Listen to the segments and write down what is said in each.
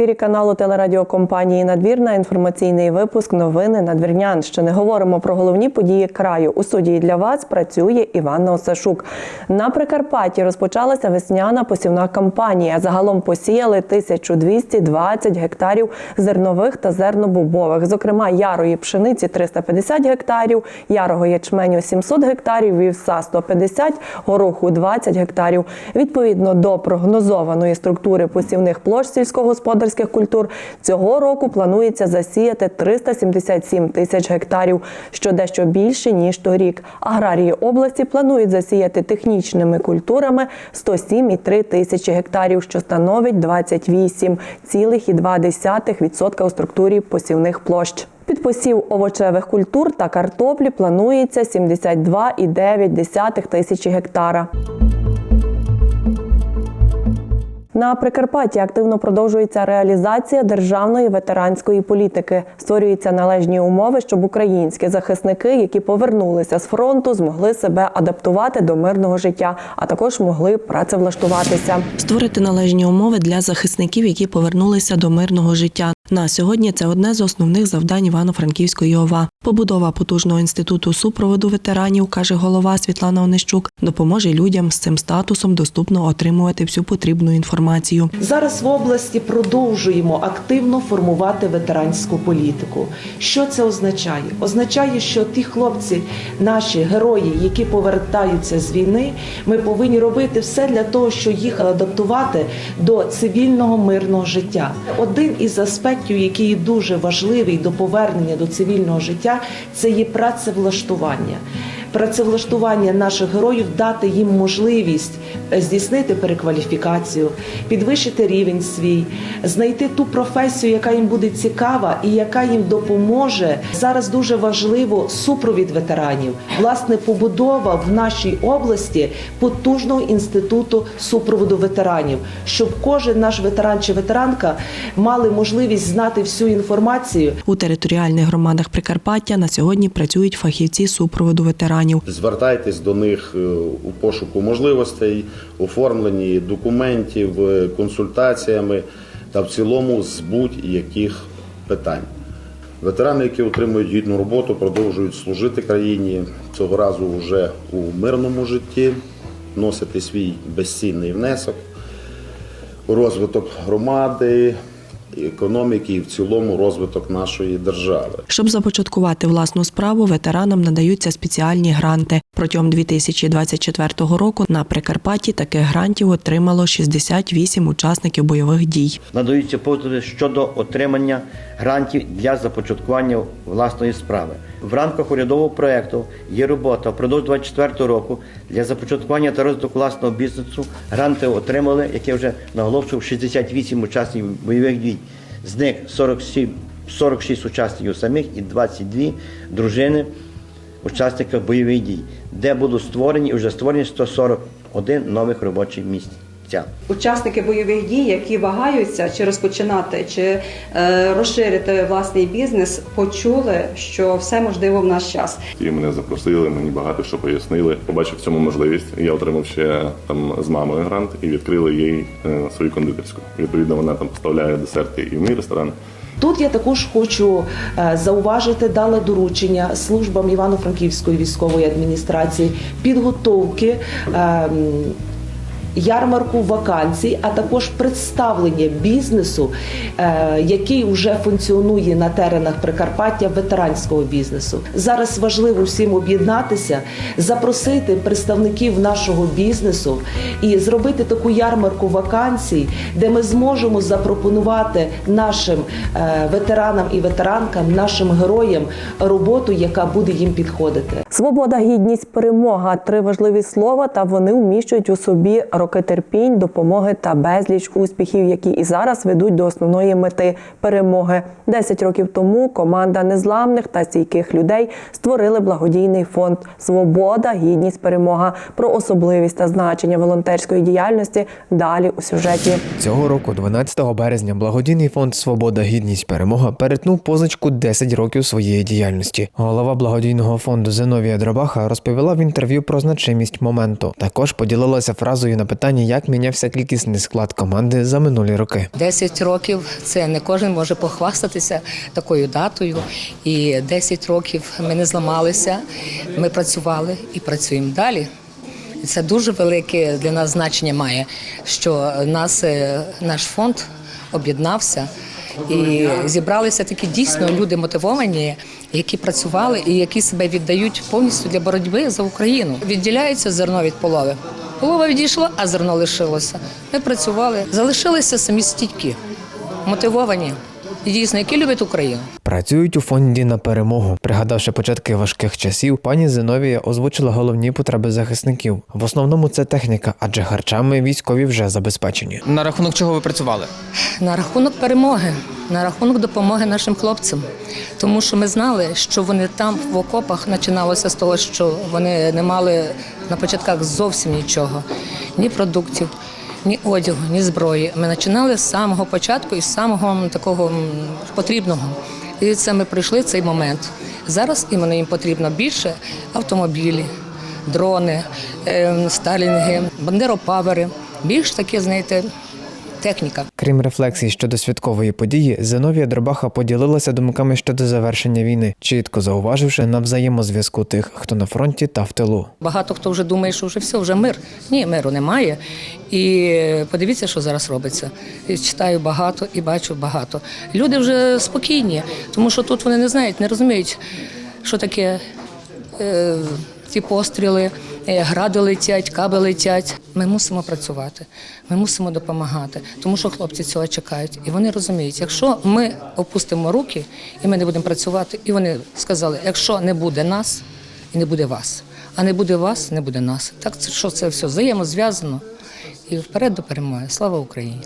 Ефірі каналу телерадіокомпанії Надвірна. Інформаційний випуск новини Надвірнянщини. Говоримо про головні події краю. У студії для вас працює Іванна Осашук. На Прикарпатті розпочалася весняна посівна кампанія. Загалом посіяли 1220 гектарів зернових та зернобобових. Зокрема, ярої пшениці 350 гектарів, ярого ячменю 700 гектарів, вівса 150, гороху 20 гектарів. Відповідно до прогнозованої структури посівних площ сільськогосподарських культур цього року планується засіяти 377 тисяч гектарів, що дещо більше ніж торік. Аграрії області планують засіяти технічними культурами 107,3 тисячі гектарів, що становить 28,2% у структурі посівних площ. Під посів овочевих культур та картоплі планується 72,9 тисячі гектара. На Прикарпатті активно продовжується реалізація державної ветеранської політики. Створюються належні умови, щоб українські захисники, які повернулися з фронту, змогли себе адаптувати до мирного життя, а також могли працевлаштуватися. Створити належні умови для захисників, які повернулися до мирного життя. На сьогодні це одне з основних завдань Івано-Франківської ОВА. Побудова потужного інституту супроводу ветеранів, каже голова Світлана Онищук, допоможе людям з цим статусом доступно отримувати всю потрібну інформацію. Зараз в області продовжуємо активно формувати ветеранську політику. Що це означає? Означає, що ті хлопці, наші герої, які повертаються з війни, ми повинні робити все для того, щоб їх адаптувати до цивільного мирного життя. Один із аспектів, який є дуже важливий до повернення до цивільного життя, це є працевлаштування. Працевлаштування наших героїв дати їм можливість е, здійснити перекваліфікацію, підвищити рівень свій, знайти ту професію, яка їм буде цікава і яка їм допоможе. Зараз дуже важливо супровід ветеранів. Власне, побудова в нашій області потужного інституту супроводу ветеранів, щоб кожен наш ветеран чи ветеранка мали можливість знати всю інформацію, У територіальних громадах Прикарпаття на сьогодні працюють фахівці супроводу ветеранів. Звертайтесь до них е, у пошуку можливостей, оформленні документів, е, консультаціями та в цілому з будь-яких питань. Ветерани, які отримують гідну роботу, продовжують служити країні цього разу вже у мирному житті, носити свій безцінний внесок у розвиток громади, економіки і в цілому розвиток нашої держави. Щоб започаткувати власну справу, ветеранам надаються спеціальні гранти. Протягом 2024 року на Прикарпатті таких грантів отримало 68 учасників бойових дій. надаються послуги щодо отримання грантів для започаткування власної справи. В рамках урядового проекту є робота впродовж 2024 року для започаткування та розвитку власного бізнесу. Гранти отримали, як я вже наголошував, 68 учасників бойових дій. З них 47, 46 учасників самих і 22 дружини учасників бойових дій, де будуть створені вже створені 141 нових робочих місць. Учасники бойових дій, які вагаються чи розпочинати, чи е, розширити власний бізнес, почули, що все можливо в наш час. І мене запросили, мені багато що пояснили. Побачив в цьому можливість. Я отримав ще там з мамою грант і відкрили їй е, свою кондитерську. Відповідно, вона там поставляє десерти і в мій ресторан. Тут я також хочу е, зауважити, дала доручення службам Івано-Франківської військової адміністрації підготовки. Ярмарку вакансій, а також представлення бізнесу, е, який вже функціонує на теренах Прикарпаття ветеранського бізнесу. Зараз важливо всім об'єднатися, запросити представників нашого бізнесу і зробити таку ярмарку вакансій, де ми зможемо запропонувати нашим е, ветеранам і ветеранкам, нашим героям роботу, яка буде їм підходити. Свобода, гідність, перемога три важливі слова, та вони вміщують у собі роки терпінь, допомоги та безліч успіхів, які і зараз ведуть до основної мети перемоги. Десять років тому команда незламних та стійких людей створили благодійний фонд Свобода, гідність, перемога про особливість та значення волонтерської діяльності. Далі у сюжеті. Цього року, 12 березня, благодійний фонд Свобода, гідність, перемога перетнув позначку 10 років своєї діяльності. Голова благодійного фонду Зиновій Зиновія Дробаха розповіла в інтерв'ю про значимість моменту. Також поділилася фразою на питання, як мінявся кількісний склад команди за минулі роки. 10 років це не кожен може похвастатися такою датою. І 10 років ми не зламалися, ми працювали і працюємо далі. Це дуже велике для нас значення має, що нас, е, наш фонд об'єднався і зібралися такі дійсно люди мотивовані, які працювали і які себе віддають повністю для боротьби за Україну. Відділяється зерно від полови. Полова відійшла, а зерно лишилося. Ми працювали, залишилися самі стійкі, мотивовані дійсно, які люблять Україну. Працюють у фонді на перемогу. Пригадавши початки важких часів, пані Зиновія озвучила головні потреби захисників. В основному це техніка, адже харчами військові вже забезпечені. На рахунок чого ви працювали? На рахунок перемоги, на рахунок допомоги нашим хлопцям. Тому що ми знали, що вони там в окопах починалося з того, що вони не мали на початках зовсім нічого, ні продуктів, ні одягу, ні зброї. Ми починали з самого початку і з самого такого потрібного. І це ми пройшли цей момент. Зараз іменно їм потрібно більше автомобілі, дрони, е, сталінги, бандеропавери. Більш таке, знаєте, техніка. Крім рефлексій щодо святкової події, Зиновія Дробаха поділилася думками щодо завершення війни, чітко зауваживши на взаємозв'язку тих, хто на фронті та в тилу. Багато хто вже думає, що вже все, вже мир. Ні, миру немає. І подивіться, що зараз робиться. І читаю багато і бачу багато. Люди вже спокійні, тому що тут вони не знають, не розуміють, що таке е, ті постріли, е, гради летять, каби летять. Ми мусимо працювати, ми мусимо допомагати, тому що хлопці цього чекають. І вони розуміють, якщо ми опустимо руки і ми не будемо працювати, і вони сказали, якщо не буде нас і не буде вас, а не буде вас, не буде нас. Так що це все взаємозв'язано. І вперед до перемоги. Слава Україні!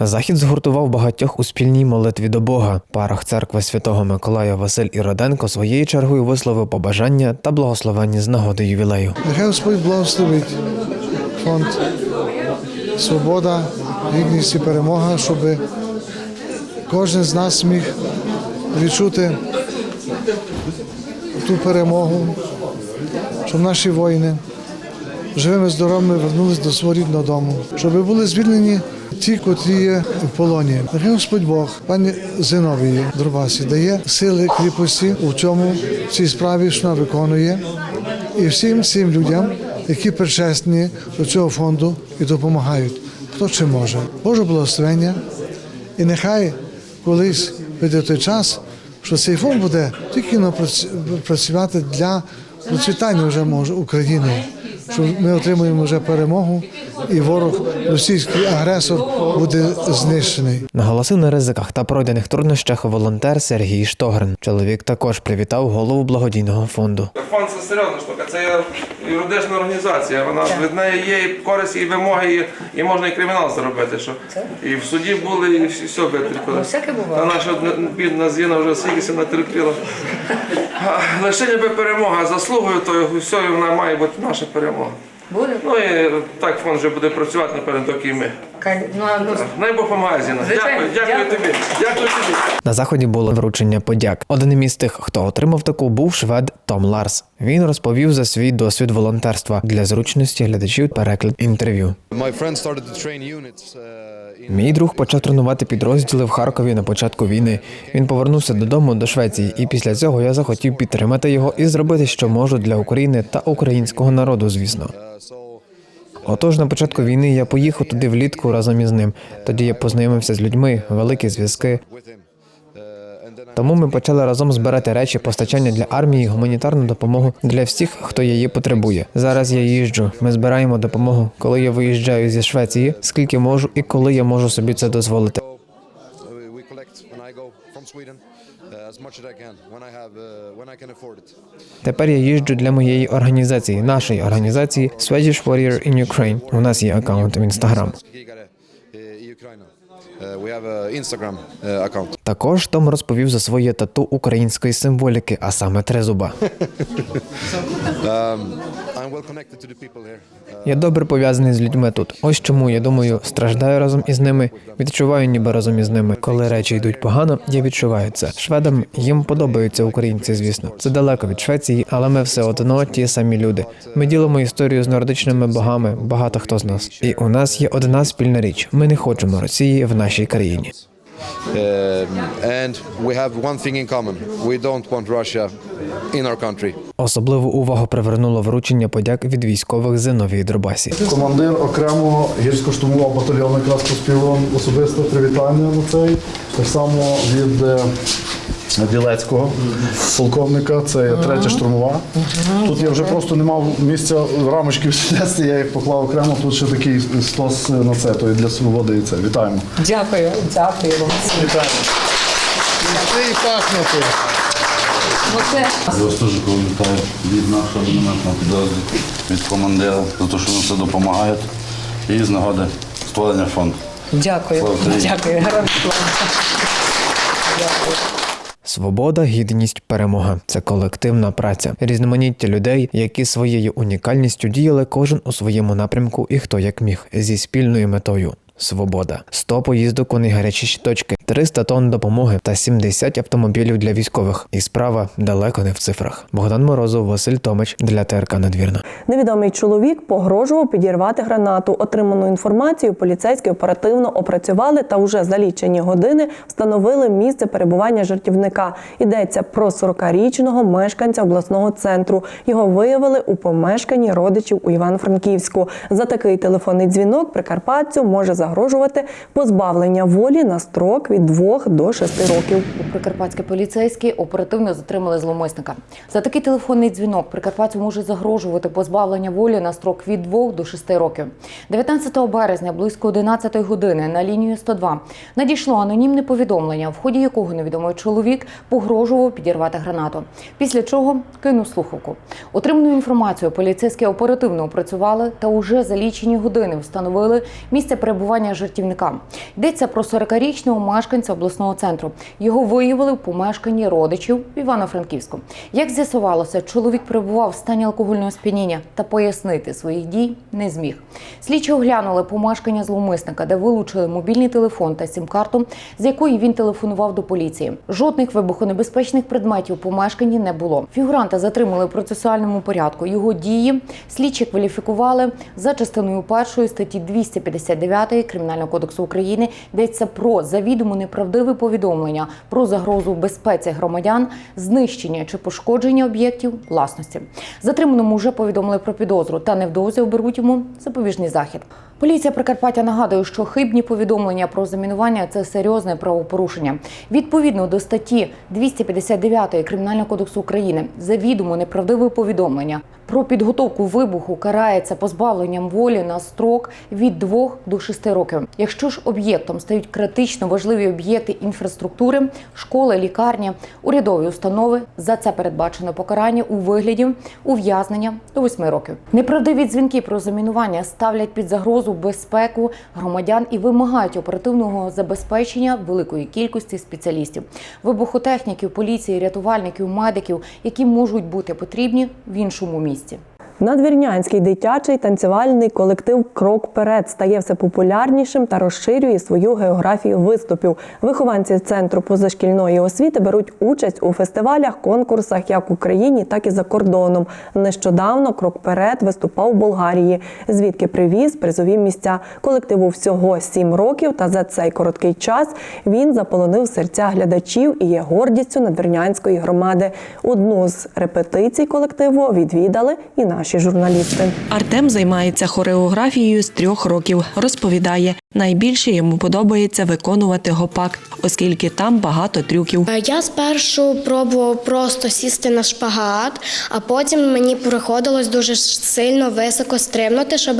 Захід згуртував багатьох у спільній молитві до Бога. Парах церкви святого Миколая Василь Іроденко своєю чергою висловив побажання та благословення з нагоди ювілею. Нехай Господь благословить фонд Свобода, гідність і перемога, щоб кожен з нас міг відчути ту перемогу, щоб наші воїни живими здоровими вернулись до свого рідного дому, щоб були звільнені ті, котрі є в полоні. Господь Бог, пані Зиновії Дробасі, дає сили кріпості у цьому в цій справі, що вона виконує, і всім цим людям, які причесні до цього фонду і допомагають, хто чим може. Боже благословення, і нехай колись прийде той час, що цей фонд буде тільки працювати для процвітання вже може України. Що ми отримуємо вже перемогу, і ворог, російський агресор, буде знищений. Наголосив на ризиках та пройдених труднощах волонтер Сергій Штогрин. Чоловік також привітав голову благодійного фонду. Фонд це серйозна штука, це юридична організація. Вона від неї є і користь, і вимоги, і, і можна і кримінал зробити. Що і в суді були, і всі- все витерпіли. Ну. Та наша бідна Зіна вже скільки натерпіла. Лише ніби перемога заслугою, то і все, вона має бути наша перемога. Буде? Ну і так фонд вже буде працювати напевно, доки ми. Ну, ну, Най Бог помагає, Зіна. Дякую, дякую дякую. тобі. Дякую тобі. На заході було вручення подяк. Одним із тих, хто отримав таку, був швед Том Ларс. Він розповів за свій досвід волонтерства для зручності глядачів переклад інтерв'ю. Мій друг почав тренувати підрозділи в Харкові на початку війни. Він повернувся додому до Швеції, і після цього я захотів підтримати його і зробити, що можу для України та українського народу, звісно. Отож, на початку війни я поїхав туди влітку разом із ним. Тоді я познайомився з людьми, великі зв'язки. Тому ми почали разом збирати речі, постачання для армії, гуманітарну допомогу для всіх, хто її потребує. Зараз я їжджу. Ми збираємо допомогу, коли я виїжджаю зі Швеції, скільки можу і коли я можу собі це дозволити. Тепер я їжджу для моєї організації, нашої організації Swedish Warrior in Ukraine. У нас є аккаунт в інстаграм. Uh, we have Instagram uh, account. Також Том розповів за своє тату української символіки, а саме трезуба. Um, Я добре пов'язаний з людьми тут. Ось чому я думаю, страждаю разом із ними, відчуваю ніби разом із ними. Коли речі йдуть погано, я відчуваю це. Шведам їм подобаються українці, звісно. Це далеко від Швеції, але ми все одно ті самі люди. Ми ділимо історію з нордичними богами, багато хто з нас. І у нас є одна спільна річ: ми не хочемо Росії в нашій країні. in our country. Особливу увагу привернуло вручення подяк від військових Зиновій Дробасі. Командир окремого гірсько-штурмового батальйону якраз поспів особисто привітання на цей. Так само від Білецького полковника, це третя штурмова. Тут я вже просто не мав місця рамочки внести, я їх поклав окремо. Тут ще такий стос на це, то і для свободи і це. Вітаємо. Дякую, дякую вам. Вітаємо. Це і пахнути. Я вас теж вітаю від нашого мінометного підрозділу, від командира за те, що вони все допомагають. І з нагоди створення фонду. дякую, дякую, героям слава. Дякую. Свобода, гідність, перемога це колективна праця, різноманіття людей, які своєю унікальністю діяли кожен у своєму напрямку і хто як міг зі спільною метою. Свобода, 100 поїздок у найгарячіші точки, 300 тонн допомоги та 70 автомобілів для військових. І справа далеко не в цифрах. Богдан Морозов, Василь Томич для ТРК Надвірна. Невідомий чоловік погрожував підірвати гранату. Отриману інформацію поліцейські оперативно опрацювали та уже за лічені години встановили місце перебування жартівника. Йдеться про 40-річного мешканця обласного центру. Його виявили у помешканні родичів у Івано-Франківську. За такий телефонний дзвінок прикарпатцю може загрожувати позбавлення волі на строк від 2 до 6 років. Прикарпатські поліцейські оперативно затримали зловмисника. За такий телефонний дзвінок прикарпатцю може загрожувати позбавлення волі на строк від 2 до 6 років. 19 березня близько 11 години на лінію 102 надійшло анонімне повідомлення, в ході якого невідомий чоловік погрожував підірвати гранату. Після чого кинув слухавку. Отриману інформацію поліцейські оперативно опрацювали та уже за лічені години встановили місце перебування жартівника. Йдеться про 40-річного мешканця обласного центру. Його виявили в помешканні родичів в Івано-Франківську. Як з'ясувалося, чоловік перебував в стані алкогольного сп'яніння та пояснити своїх дій не зміг. Слідчі оглянули помешкання зловмисника, де вилучили мобільний телефон та сім-карту, з якої він телефонував до поліції. Жодних вибухонебезпечних предметів у помешканні не було. Фігуранта затримали в процесуальному порядку. Його дії слідчі кваліфікували за частиною першої статті 259 Кримінального кодексу України. Йдеться про завідомо неправдиве повідомлення про загрозу безпеці громадян, знищення чи пошкодження об'єктів власності. Затриманому вже повідомили про підозру та невдовзі оберуть йому запобіжний захід. Поліція Прикарпаття нагадує, що хибні повідомлення про замінування це серйозне правопорушення. Відповідно до статті 259 Кримінального кодексу України, завідомо неправдиве повідомлення про підготовку вибуху карається позбавленням волі на строк від 2 до 6 років. Якщо ж об'єктом стають критично важливі об'єкти інфраструктури, школи, лікарні, урядові установи, за це передбачено покарання у вигляді ув'язнення до 8 років. Неправдиві дзвінки про замінування ставлять під загрозу безпеку громадян і вимагають оперативного забезпечення великої кількості спеціалістів, вибухотехніків, поліції, рятувальників, медиків, які можуть бути потрібні в іншому місці. Надвірнянський дитячий танцювальний колектив Крок вперед стає все популярнішим та розширює свою географію виступів. Вихованці центру позашкільної освіти беруть участь у фестивалях, конкурсах як в Україні, так і за кордоном. Нещодавно Крок вперед виступав в Болгарії, звідки привіз призові місця. Колективу всього сім років. Та за цей короткий час він заполонив серця глядачів і є гордістю надвірнянської громади. Одну з репетицій колективу відвідали і наші журналісти. Артем займається хореографією з трьох років. Розповідає, найбільше йому подобається виконувати гопак, оскільки там багато трюків. Е, Я спершу пробував просто сісти на шпагат, а потім мені приходилось дуже сильно високо стрибнути, щоб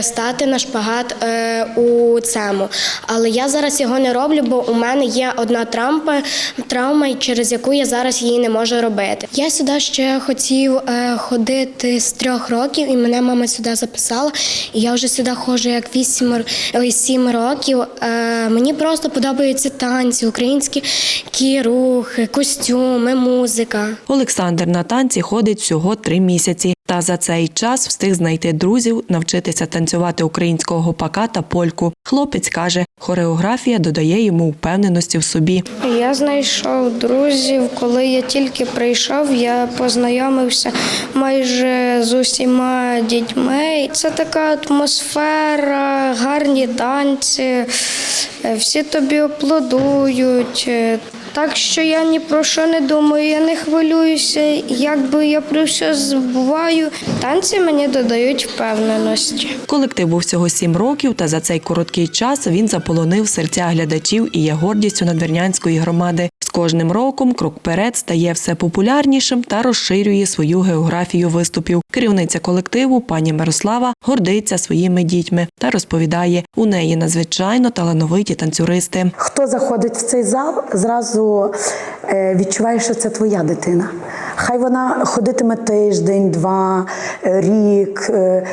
стати на шпагат е, у цьому. Але я зараз його не роблю, бо у мене є одна травма, травма, через яку я зараз її не можу робити. Я сюди ще хотів е, ходити з трьох років, і мене мама сюди записала. І я вже сюди ходжу як вісім сім років. Е, мені просто подобаються танці, українські кі рухи, костюми, музика. Олександр на танці ходить всього три місяці. Та за цей час встиг знайти друзів, навчитися танцювати українського гопака та польку. Хлопець каже, хореографія додає йому впевненості в собі. Я знайшов друзів, коли я тільки прийшов, я познайомився майже з усіма дітьми. Це така атмосфера, гарні танці, всі тобі аплодують. Так що я ні про що не думаю, я не хвилююся, якби я про все забуваю. Танці мені додають впевненості. Колектив був всього сім років, та за цей короткий час він заполонив серця глядачів і є гордістю надвірнянської громади. З кожним роком крок вперед стає все популярнішим та розширює свою географію виступів. Керівниця колективу пані Мирослава гордиться своїми дітьми та розповідає, у неї надзвичайно талановиті танцюристи. Хто заходить в цей зал, зразу е, відчуває, що це твоя дитина. Хай вона ходитиме тиждень, два, е, рік. Е,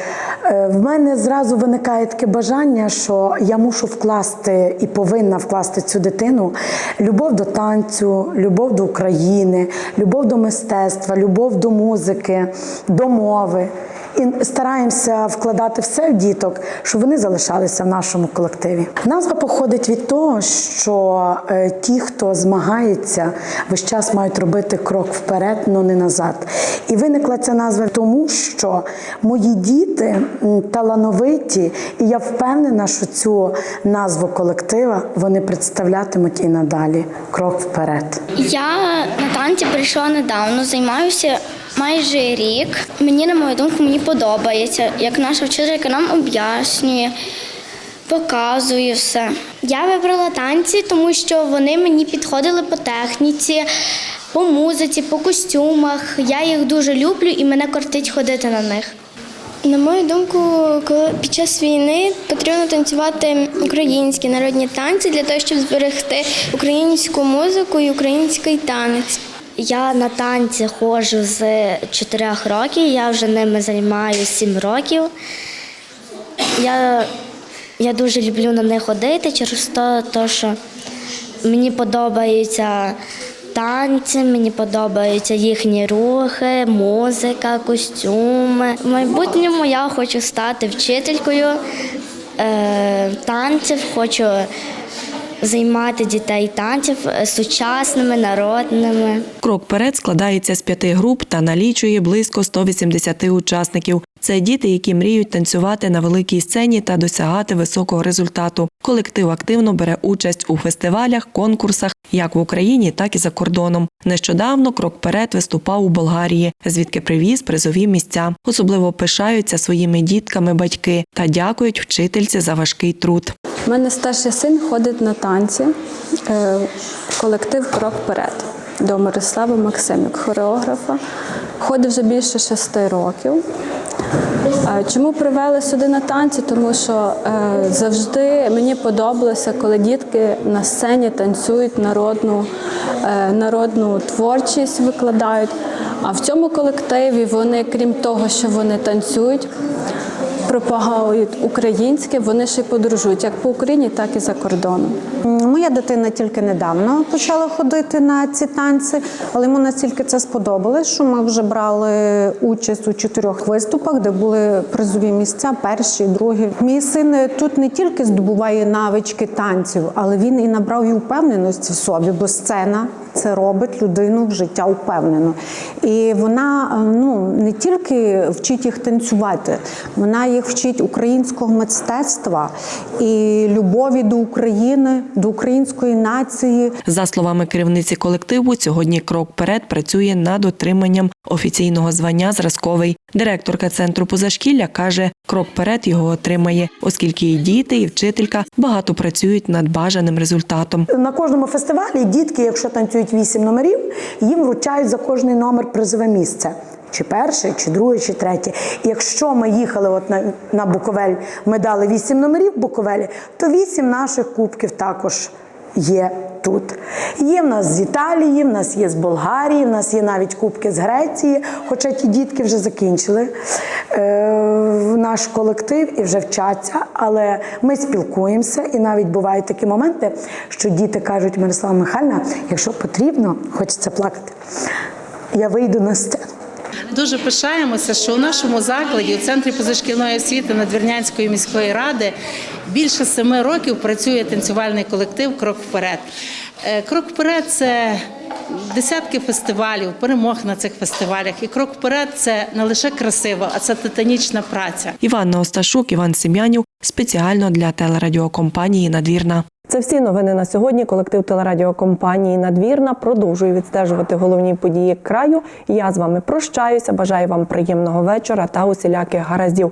В мене зразу виникає таке бажання, що я мушу вкласти і повинна вкласти цю дитину любов до танцю, любов до України, любов до мистецтва, любов до музики, до мови. І стараємося вкладати все в діток, щоб вони залишалися в нашому колективі. Назва походить від того, що е, ті, хто змагається, весь час мають робити крок вперед, але не назад. І виникла ця назва тому, що мої діти талановиті, і я впевнена, що цю назву колектива вони представлятимуть і надалі. Крок вперед. Я на танці прийшла недавно, займаюся майже рік. Мені, на мою думку, мені подобається, як наша вчителька нам об'яснює, показує все. Я вибрала танці, тому що вони мені підходили по техніці, по музиці, по костюмах. Я їх дуже люблю і мене кортить ходити на них. На мою думку, коли під час війни потрібно танцювати українські народні танці для того, щоб зберегти українську музику і український танець. Я на танці ходжу з 4 років, я вже ними займаюся 7 років. Я, я дуже люблю на них ходити через те, що мені подобаються танці, мені подобаються їхні рухи, музика, костюми. В майбутньому я хочу стати вчителькою е, танців, хочу займати дітей танців е, сучасними, народними. Крок перед складається з п'яти груп та налічує близько 180 учасників. Це діти, які мріють танцювати на великій сцені та досягати високого результату. Колектив активно бере участь у фестивалях, конкурсах як в Україні, так і за кордоном. Нещодавно крок вперед виступав у Болгарії, звідки привіз призові місця. Особливо пишаються своїми дітками батьки та дякують вчительці за важкий труд. У мене старший син ходить на танці, е, колектив Крок вперед до Мирослави Максимюк, хореографа. Ходить вже більше шести років. Чому привели сюди на танці? Тому що е, завжди мені подобалося, коли дітки на сцені танцюють народну, е, народну творчість, викладають. А в цьому колективі вони, крім того, що вони танцюють, пропагують українське, вони ще подорожують як по Україні, так і за кордоном. Моя дитина тільки недавно почала ходити на ці танці, але йому настільки це сподобалось, що ми вже брали участь у чотирьох виступах, де були призові місця, перші, другі. Мій син тут не тільки здобуває навички танців, але він і набрав і впевненості в собі, бо сцена це робить людину в життя впевнено. І вона ну не тільки вчить їх танцювати, вона їх вчить українського мистецтва і любові до України, до української нації. За словами керівниці колективу, сьогодні крок вперед працює над отриманням офіційного звання зразковий. Директорка центру позашкілля каже, крок вперед його отримає, оскільки і діти, і вчителька багато працюють над бажаним результатом. На кожному фестивалі дітки, якщо танцюють вісім номерів, їм вручають за кожний номер призове місце. Чи перше, чи друге, чи третє. І якщо ми їхали от на, на Буковель, ми дали вісім номерів Буковелі, то вісім наших кубків також є тут. Є в нас з Італії, в нас є з Болгарії, в нас є навіть кубки з Греції, хоча ті дітки вже закінчили е, наш колектив і вже вчаться, але ми спілкуємося, і навіть бувають такі моменти, що діти кажуть, Мирослава Михайлівна, якщо потрібно, хочеться плакати, я вийду на сцену. Дуже пишаємося, що у нашому закладі, у центрі позашкільної освіти Надвірнянської міської ради, більше семи років працює танцювальний колектив Крок вперед. Е, Крок вперед це десятки фестивалів, перемог на цих фестивалях. І крок вперед це не лише красиво, а це титанічна праця. Іванна Осташук, Іван Сем'янів спеціально для телерадіокомпанії Надвірна. Це всі новини на сьогодні. Колектив телерадіокомпанії Надвірна продовжує відстежувати головні події краю. Я з вами прощаюся. Бажаю вам приємного вечора та усіляких гараздів.